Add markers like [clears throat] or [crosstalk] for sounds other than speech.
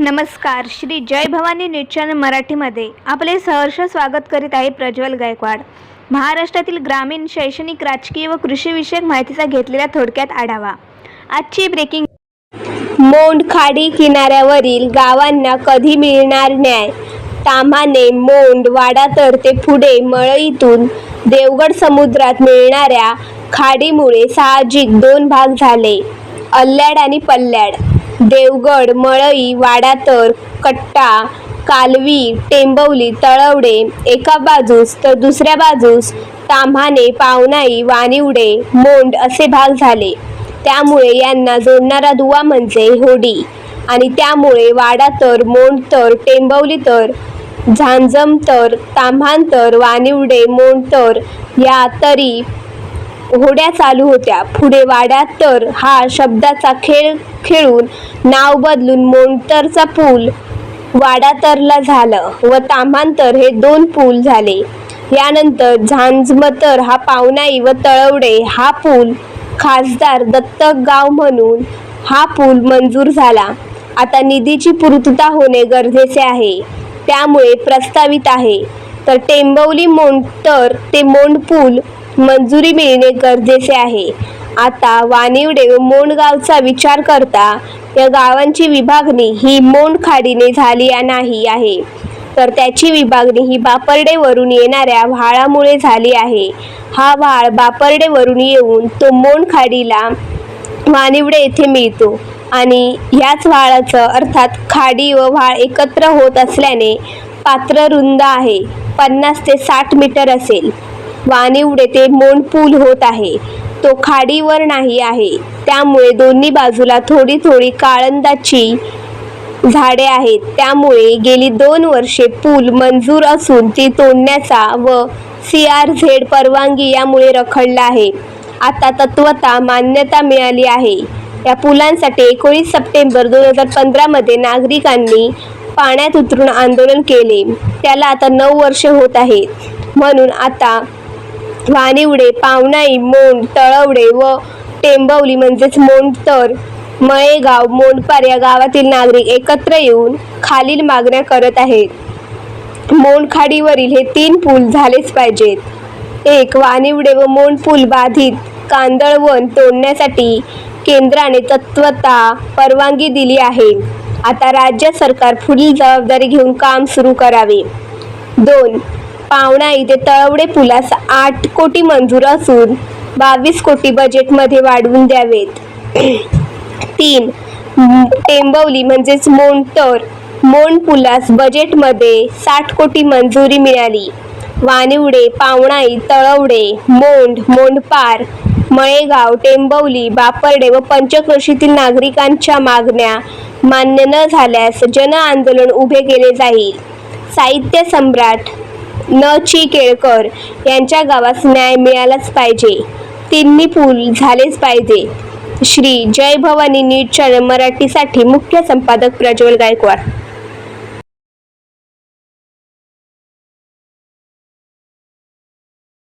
नमस्कार Shri Jai Bhavani news channel मराठीमध्ये आपले सहर्ष स्वागत करीत आहे प्रज्वल गायकवाड. महाराष्ट्रातील ग्रामीण शैक्षणिक राजकीय व कृषीविषयक माहितीचा घेतलेला थोडक्यात आढावा. आजची ब्रेकिंग मोंड खाडी किनाऱ्यावरील गावांना कधी मिळणार न्याय? ताम्हाणे मोंड वाडा तर ते पुढे मळईतून देवगड समुद्रात मिळणाऱ्या खाडीमुळे साहजिक दोन भाग झाले. अल्ल्याड आणि पल्ल्याड. देवगड मळई वाडा तर कट्टा कालवी टेंबवली तळवडे एका बाजूस तर दुसऱ्या बाजूस ताम्हाणे पावनाई वानिवडे मोंड असे भाग झाले. त्यामुळे यांना जोडणारा दुवा म्हणजे होडी. आणि त्यामुळे वाडा तर मोंड तर टेंबवली तर झांजम तर ताम्हाण तर वानिवडे मोंड तर या तरी होड्या चालू होत्या. पुढे वाड्यात तर हा शब्दाचा खेळ खेळून नाव बदलून मोंटरचा पूल वाडातरला झालं व ताम्हांतर हे दोन पूल झाले. यानंतर झांजमतर हा पावनाई व तळवडे हा पूल खासदार दत्तक गाव म्हणून हा पूल मंजूर झाला. आता निधीची पूर्तता होणे गरजेचे आहे. त्यामुळे प्रस्तावित आहे. तर टेंबवली मोंटर ते मोंड पूल मंजुरी मिळणे गरजेचे आहे. आता वानिवडे व मोंडगावचा विचार करता या गावांची विभागणी ही मोंड खाडीने झाली नाही आहे. तर त्याची विभागणी ही बापर्डेवरून येणाऱ्या व्हाळामुळे झाली आहे. हा व्हाळ बापर्डेवरून येऊन तो मोंड खाडीला वानिवडे येथे मिळतो आणि ह्याच व्हाळाचं अर्थात खाडी व व्हाळ एकत्र होत असल्याने पात्र रुंद आहे. पन्नास ते साठ मीटर असेल. वानिवडे ते मोंड पूल होत आहे. तो खाडीवर नाही आहे. त्यामुळे दोन्ही बाजूला थोडी थोडी काळंदाची झाडे आहेत. त्यामुळे गेली दोन वर्षे पूल मंजूर असून ती तोडण्याचा व सी आर झेड परवानगी यामुळे रखडला आहे. आता तत्वता मान्यता मिळाली आहे. या पुलांसाठी एकोणीस सप्टेंबर दोन हजार पंधरामध्ये नागरिकांनी पाण्यात उतरून आंदोलन केले. त्याला आता नऊ वर्षे होत आहेत. म्हणून आता वानिवडे पावनाई मोंड तळवडे व टेंबवली म्हणजेच मोंडतर मळेगाव मोंडपार या गावातील नागरिक एकत्र येऊन खालील मागण्या करत आहेत. मोंडखाडीवरील हे तीन पूल झालेच पाहिजेत. एक वानिवडे व मोंड पूल बाधित कांदळवन तोडण्यासाठी केंद्राने तत्वता परवानगी दिली आहे. आता राज्य सरकार पुढील जबाबदारी घेऊन काम सुरू करावे. दोन पावणा इथे तळवडे पुलास आठ कोटी मंजूर असून बावीस कोटी बजेटमध्ये वाढवून द्यावेत. [clears throat] तीन टेंबवली म्हणजेच मोंटर मोंड पुलास बजेटमध्ये साठ कोटी मंजुरी मिळाली. वानिवडे पावणाई तळवडे मोंड मोंडपार मळेगाव टेंबवली बापर्डे व पंचक्रोशीतील नागरिकांच्या मागण्या मान्य न झाल्यास जन आंदोलन उभे केले जाईल. साहित्य सम्राट न ची केळकर यांच्या गावास न्याय मिळालाच पाहिजे. तिन्ही पूल झालेच पाहिजे. श्री जय भवानी नीट चॅनल मराठीसाठी मुख्य संपादक प्रज्वल गायकवाड